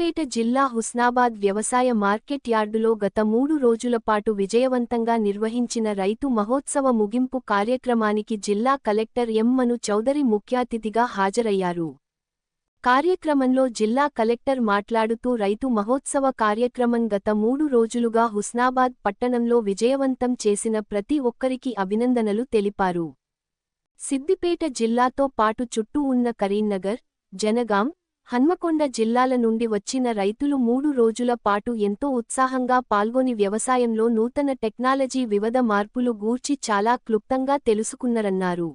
సిద్దిపేట జిల్లా హుస్నాబాద్ వ్యవసాయ మార్కెట్ యార్డులో గత మూడు రోజుల పాటు విజయవంతంగా నిర్వహించిన రైతు మహోత్సవ ముగింపు కార్యక్రమానికి జిల్లా కలెక్టర్ ఎం. మను చౌదరి ముఖ్యాతిథిగా హాజరయ్యారు. కార్యక్రమంలో జిల్లా కలెక్టర్ మాట్లాడుతూ రైతు మహోత్సవ కార్యక్రమం గత మూడు రోజులుగా హుస్నాబాద్ పట్టణంలో విజయవంతం చేసిన ప్రతి ఒక్కరికి అభినందనలు తెలిపారు. సిద్దిపేట జిల్లాతో పాటు చుట్టూ ఉన్న కరీంనగర్ జనగాం హన్మకొండ జిల్లాల నుండి వచ్చిన రైతులు మూడు రోజుల పాటు ఎంతో ఉత్సాహంగా పాల్గొని వ్యవసాయంలో నూతన టెక్నాలజీ వివిధ మార్పులు గూర్చి చాలా క్లుప్తంగా తెలుసుకున్నరన్నారు.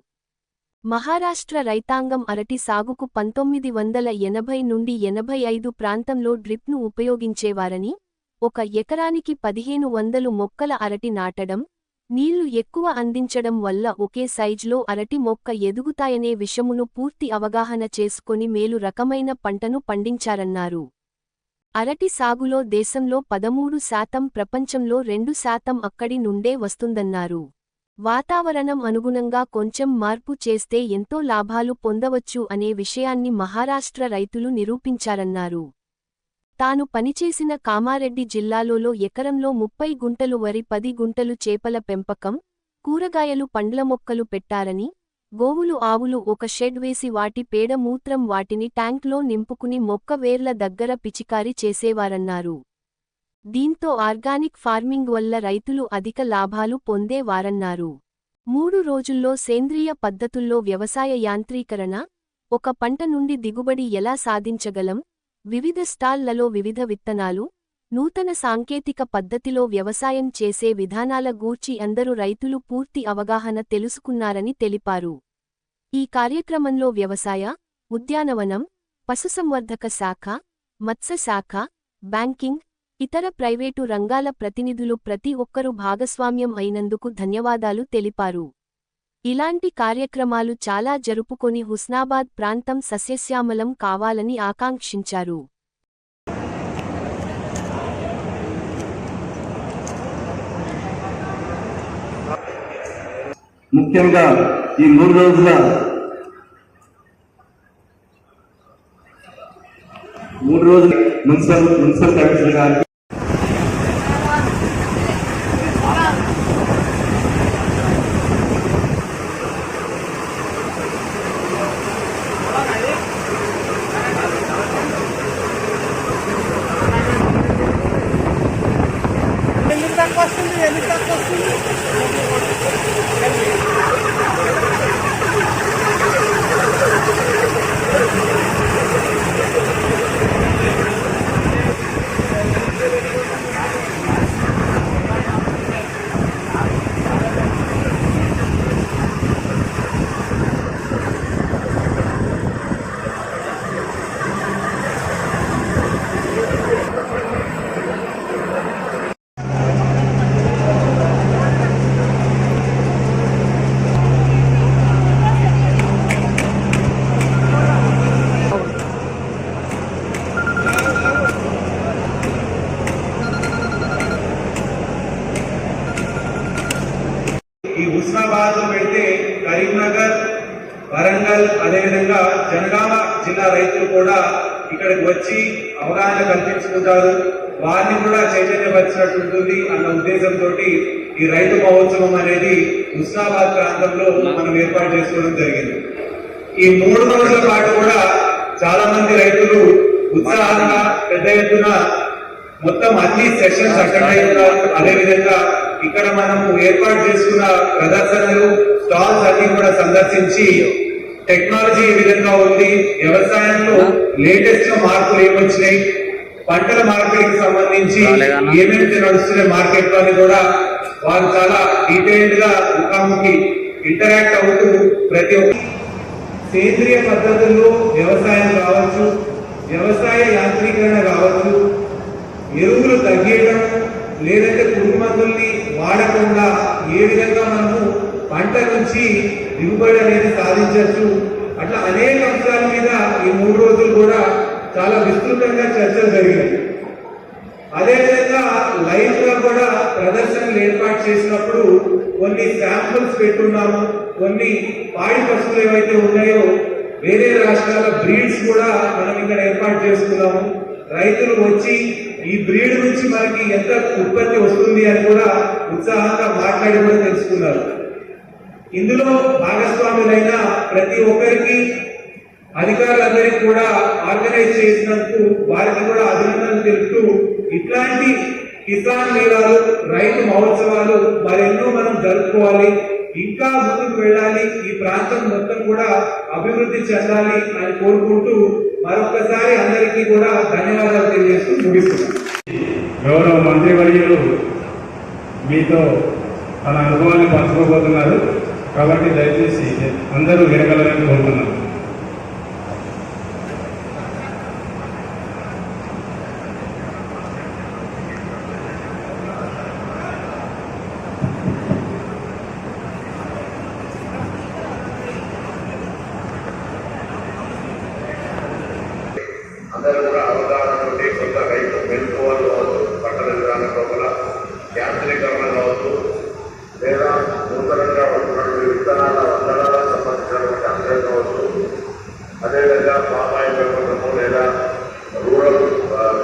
మహారాష్ట్ర రైతాంగం అరటి సాగుకు పంతొమ్మిది వందల ఎనభై నుండి ఎనభై ఐదు ప్రాంతంలో డ్రిప్ను ఉపయోగించేవారని ఒక ఎకరానికి పదిహేను వందలు మొక్కల అరటి నాటడం నీళ్ళు ఎక్కువ అందించడం వల్ల ఒకే సైజులో అరటి మొక్క ఎదుగుతాయనే విషమును పూర్తి అవగాహన చేసుకొని మేలు రకమైన పంటను పండించారన్నారు. అరటి సాగులో దేశంలో పదమూడు శాతం ప్రపంచంలో రెండు శాతం అక్కడి నుండే వస్తుందన్నారు. వాతావరణం అనుగుణంగా కొంచెం మార్పు చేస్తే ఎంతో లాభాలు పొందవచ్చు అనే విషయాన్ని మహారాష్ట్ర రైతులు నిరూపించారన్నారు. తాను పనిచేసిన కామారెడ్డి జిల్లాలోలో ఎకరంలో ముప్పై గుంటలు వరి పది గుంటలు చేపల పెంపకం కూరగాయలు పండ్ల మొక్కలు పెట్టారని గోవులు ఆవులు ఒక షెడ్ వేసి వాటి పేడ మూత్రం వాటిని ట్యాంక్లో నింపుకుని మొక్క వేర్ల దగ్గర పిచికారి చేసేవారన్నారు. దీంతో ఆర్గానిక్ ఫార్మింగ్ వల్ల రైతులు అధిక లాభాలు పొందేవారన్నారు. మూడు రోజుల్లో సేంద్రియ పద్ధతుల్లో వ్యవసాయ యాంత్రీకరణ ఒక పంట నుండి దిగుబడి ఎలా సాధించగలం? వివిధ స్టాళ్ళలో వివిధ విత్తనాలు నూతన సాంకేతిక పద్ధతిలో వ్యవసాయం చేసే విధానాల గూర్చి అందరూ రైతులు పూర్తి అవగాహన తెలుసుకున్నారని తెలిపారు. ఈ కార్యక్రమంలో వ్యవసాయ ఉద్యానవనం పశుసంవర్ధక శాఖ మత్స్యశాఖ బ్యాంకింగ్ ఇతర ప్రైవేటు రంగాల ప్రతినిధులు ప్రతి ఒక్కరూ భాగస్వామ్యం అయినందుకు ధన్యవాదాలు తెలిపారు. ఇలాంటి కార్యక్రమాలు చాలా జరుపుకొని హుస్నాబాద్ ప్రాంతం సస్యశ్యామలం కావాలని ఆకాంక్షించారు. ముఖ్యంగా ఈ మూడు రోజుల మూడు రోజులు మున్సిపల్ మున్సిపల్ కమిషనర్ గారికి ఎందుకు తక్కువ వస్తుంది ఎందుకు తక్కువ వస్తుంది ఈ హుస్నాబాద్లో పెడితే కరీంనగర్ వరంగల్ అదేవిధంగా జనగామ జిల్లా రైతులు కూడా ఇక్కడికి వచ్చి అవగాహన కల్పించుకుంటారు. వారిని కూడా చైతన్యపరిచినట్టు ఉంటుంది అన్న ఉద్దేశంతో ఈ రైతు మహోత్సవం అనేది హుస్నాబాద్ ప్రాంతంలో మనం ఏర్పాటు చేసుకోవడం జరిగింది. ఈ మూడు రోజుల పాటు కూడా చాలా మంది రైతులు ఉత్సాహంగా పెద్ద ఎత్తున మొత్తం అన్ని సెషన్స్ అటెండ్ అయి ఉన్నారు అదేవిధంగా ఇక్కడ మనము ఏర్పాటు చేసుకున్న ప్రదర్శనలు స్టాల్స్ అన్ని కూడా సందర్శించి టెక్నాలజీ ఏ విధంగా ఉంది? వ్యవసాయంలో లేటెస్ట్గా మార్పులు ఏమొచ్చినాయి? పంటల మార్కెట్ సంబంధించి ఏమేమి నడుస్తున్నాయి మార్కెట్లో కూడా వారు చాలా డీటెయిల్డ్గా ముఖాముఖి ఇంటరాక్ట్ అవుతూ ప్రతి ఒక్క సేంద్రియ పద్ధతుల్లో వ్యవసాయం కావచ్చు వ్యవసాయ యాంత్రీకరణ కావచ్చు ఎరువులు తగ్గియడం లేదంటే పురుగు మందుల్ని వాడకుండా ఏ విధంగా మనము పంట నుంచి దిగుబడి అనేది సాధించవచ్చు. అట్లా అనేక అంశాల మీద ఈ మూడు రోజులు కూడా చాలా విస్తృతంగా చర్చలు జరిగినాయి అదేవిధంగా లైవ్గా కూడా ప్రదర్శనలు ఏర్పాటు చేసినప్పుడు కొన్ని శాంపుల్స్ పెట్టున్నాము. కొన్ని పాడి పశువులు ఏవైతే ఉన్నాయో వేరే రాష్ట్రాల బ్రీడ్స్ కూడా మనం ఇక్కడ ఏర్పాటు చేసుకున్నాము. రైతులు వచ్చి ఈ బ్రీడ్ నుంచి మనకి ఎంత ఉత్పత్తి వస్తుంది అని కూడా ఉత్సాహంగా మాట్లాడి కూడా తెలుసుకున్నారు. ఇందులో భాగస్వాములైన ప్రతి ఒక్కరికి అధికారులందరికీ కూడా ఆర్గనైజ్ చేసినందుకు వారికి కూడా అభినందనలు తెలుపుతూ ఇట్లాంటి కిసాన్ మేళాలు రైతు మహోత్సవాలు మరెన్నో మనం జరుపుకోవాలి. ఇంకా ముందుకు వెళ్ళాలి. ఈ ప్రాంతం మొత్తం కూడా అభివృద్ధి చెందాలి అని కోరుకుంటూ మరొకసారి అందరికీ కూడా ధన్యవాదాలు తెలియజేస్తూ ముగిస్తున్నాను గౌరవ మంత్రివర్యులు మీతో తన అనుభవాన్ని పంచుకోబోతున్నారు. కాబట్టి దయచేసి అందరూ వినగలరని కోరుతున్నాను అందరూ కూడా అవగాహన నుండి కొంత రైతు మెలకువలు కావచ్చు పంటల విధానం లోపల యాంత్రీకరణ కావచ్చు లేదా నూతనంగా వస్తున్నటువంటి విత్తనాల వందనాలకు సంబంధించినటువంటి అంశాలు కావచ్చు అదేవిధంగా పామాయిల్ పెంపకము లేదా రూరల్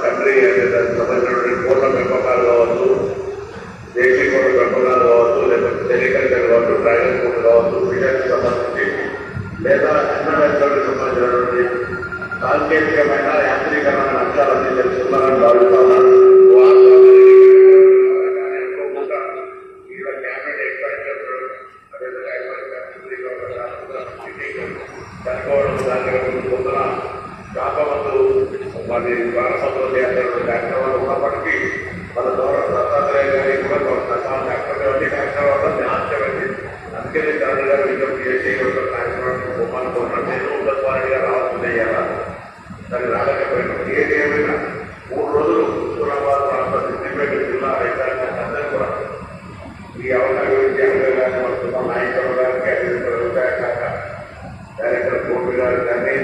కంట్రీ దానికి సంబంధించినటువంటి కోట్ల పెంపకాలు కావచ్చు దేశీ కోట్ల పెంపకాలు కావచ్చు లేకపోతే సెరికల్చర్ కావచ్చు డ్రాగన్ ఫ్రూట్ కావచ్చు ఫిషర్కి సంబంధించి లేదా చిన్న రైతులకు సంబంధించినటువంటి సాంకేతికమైన యాంత్రీకరణ అంశాలన్నీ తెలుసుకున్నారని భావిస్తున్నాను చనిపోవడం దాని మరి వారసత్వం చేయాల్సిన కార్యక్రమాలు ఉన్నప్పటికీ మన ద్వారా కార్యక్రమాన్ని బొమ్మను కొన్నాను నేను ఉన్నత వారిగా రావాల్సింది అయ్యారా దాన్ని రాలేకపోయినా ఏది ఏమైనా మూడు రోజులు హుజూరాబాద్ ప్రాంతం సిద్దిపేట జిల్లా రైతాంగం అందరూ కూడా ఈ అవకాశం గురించి అందరూ కానీ వస్తున్నాం నాయకులు గారికి అదేవిధంగా వ్యవసాయ శాఖ డైరెక్టర్ కోర్టు గారు కానీ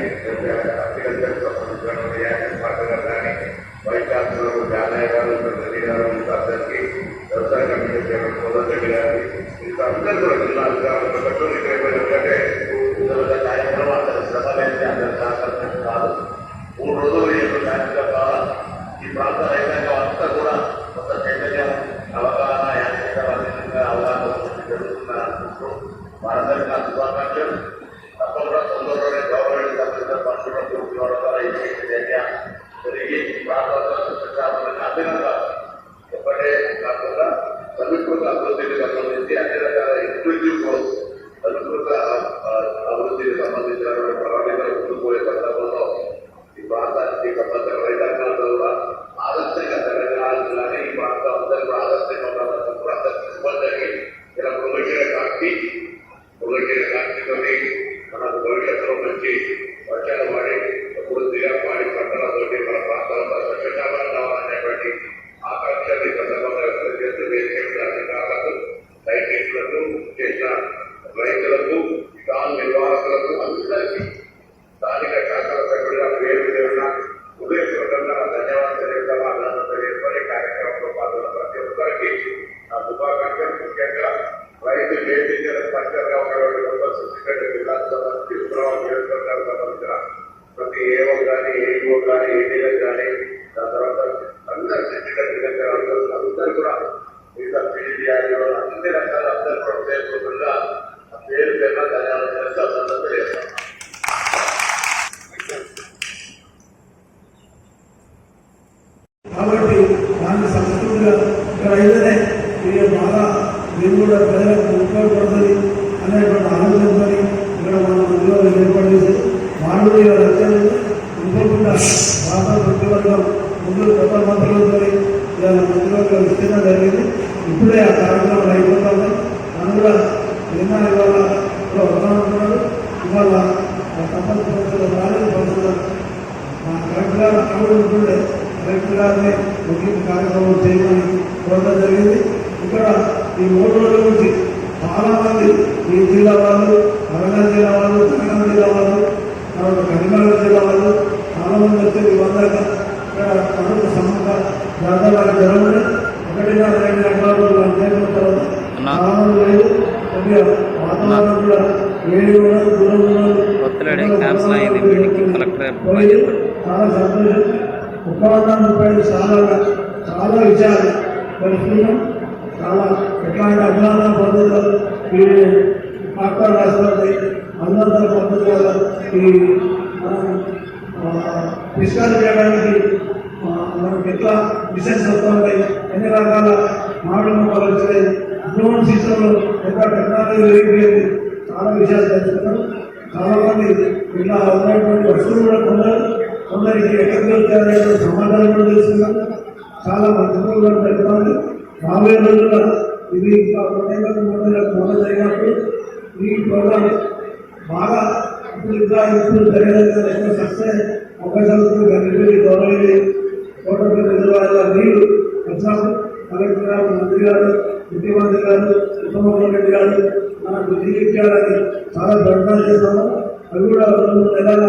আমাদের ধারণা করা సంస్కృతిగా ఇక్కడ అయితేనే ఇది బాగా మేము కూడా ప్రజలకు ఉపయోగపడుతుంది అనేటువంటి ఆనందంతో ఇక్కడ మన ఉద్యోగం ఏర్పాటు చేసి వాళ్ళు ఇలా లక్ష్యాలు అనుకోకుండా రాష్ట్ర మంత్రివర్గం ముందు కొత్త మంత్రులతో ఇలా మంత్రివర్గం విస్తీర్ణం జరిగింది. ఇప్పుడే ఆ కార్యక్రమం అయిపోతుంది. మనం కూడా నిన్న ఇవాళ కూడా వస్తామంటున్నాడు ఇవాళ తప్పనిసరిగా రాలేదు పంచుతారు మా కలెక్టర్ గారు అక్కడ ఉంటుండే కలెక్టర్ గారిని ముగింపు కార్యక్రమం చేయమని కోరడం జరిగింది. ఇక్కడ ఈ మూడు రోజుల నుంచి చాలా మంది ఈ జిల్లా వాళ్ళు వరంగల్ జిల్లా వాళ్ళు తెలంగాణ జిల్లా వాళ్ళు తర్వాత కరీంనగర్ జిల్లా వాళ్ళు చాలా మంది వచ్చి వందక ఇక్కడ ప్రముఖ సమ్మక జాతర జరగడం ఒకటిగా రెండు గంటల రోజులు తర్వాత మంది లేదు కొద్దిగా వాతావరణం కూడా వేడి కూడా దూరం చాలా సంతోషం. ఒక వంద రూపాయలు చాలా చాలా విషయాలు తెలుసుకున్నాం చాలా ఎట్లాంటి అభినందన పద్ధతులు ఈ డాక్టర్ రాష్ట్రాలు అభినందన పద్ధతులు ఈ మనం డిస్కస్ చేయడానికి మనకి ఎట్లా మిషన్స్ వస్తున్నాయి ఎన్ని రకాల మాటలు మొక్కలు వచ్చాయి డ్రోన్ సిస్టంలో ఎంత టెక్నాలజీ పెరిగిపోయింది? చాలా విషయాలు తెలుసుకున్నాం చాలామంది ఇలా ఉన్నటువంటి వస్తువులు కూడా కొందరు కొందరికి ఎక్కడికి వచ్చారో సమాధానం కూడా తెలుసుకున్నాం చాలా మంత్రులు కూడా పెట్టుకోవాలి రాబోయే రోజుల్లో ఇది ఇంకా కొన్ని మొదలు జరిగినప్పుడు ఈ ప్రోగ్రామ్ బాగా ఇప్పుడు ఇంకా ఇప్పుడు జరిగేది సక్సెస్ అవకాశాలు గంటలు గౌరవ కోటపల్లి రిజర్వాయర్ నీళ్ళు వచ్చినప్పుడు కలెక్టర్ గారు మంత్రి గారు ముఖ్యమంత్రి గారు ఉపముఖ్యమంత్రి రెడ్డి గారు మనకు నియమించాలని చాలా దొరకాలు చేస్తాము అవి కూడా రెండు నెలల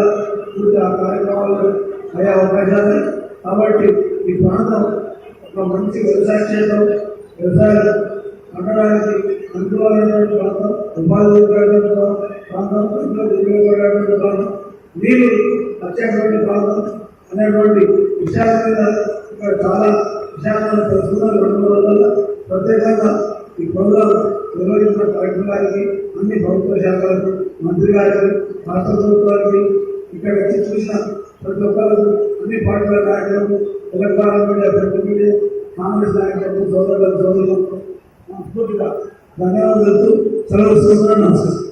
పూర్తి ఆ కార్యక్రమాలు అయ్యే అవకాశాలు కాబట్టి ఈ ప్రాంతం ఒక మంచి వ్యవసాయ క్షేత్రం వ్యవసాయం పండడానికి అనుకూలమైనటువంటి ప్రాంతం ఉపాధి ఉపయోగపడే ప్రాంతం ప్రజలకు ఉపయోగపడేటువంటి ప్రాంతం. నీరు వచ్చేటువంటి ప్రాంతం అనేటువంటి విషయాల మీద ఇక్కడ చాలా విషయాలను ప్రస్తుతం రెండు మూడు ప్రత్యేకంగా ఈ ప్రోగ్రాం నిర్వహించిన కలెక్టర్ గారికి అన్ని ప్రభుత్వ శాఖలకు మంత్రి గారికి రాష్ట్ర ప్రభుత్వానికి ఇక్కడ వచ్చి చూసిన ప్రతి ఒక్కరికి అన్ని పార్టీల నాయకులు తెలంగాణ మీడియా ప్రతి కాంగ్రెస్ నాయకులకు సోదరులకు సోదరులకు మనస్ఫూర్తిగా ధన్యవాదాలు. సెలవు సోదరులు నమస్కారం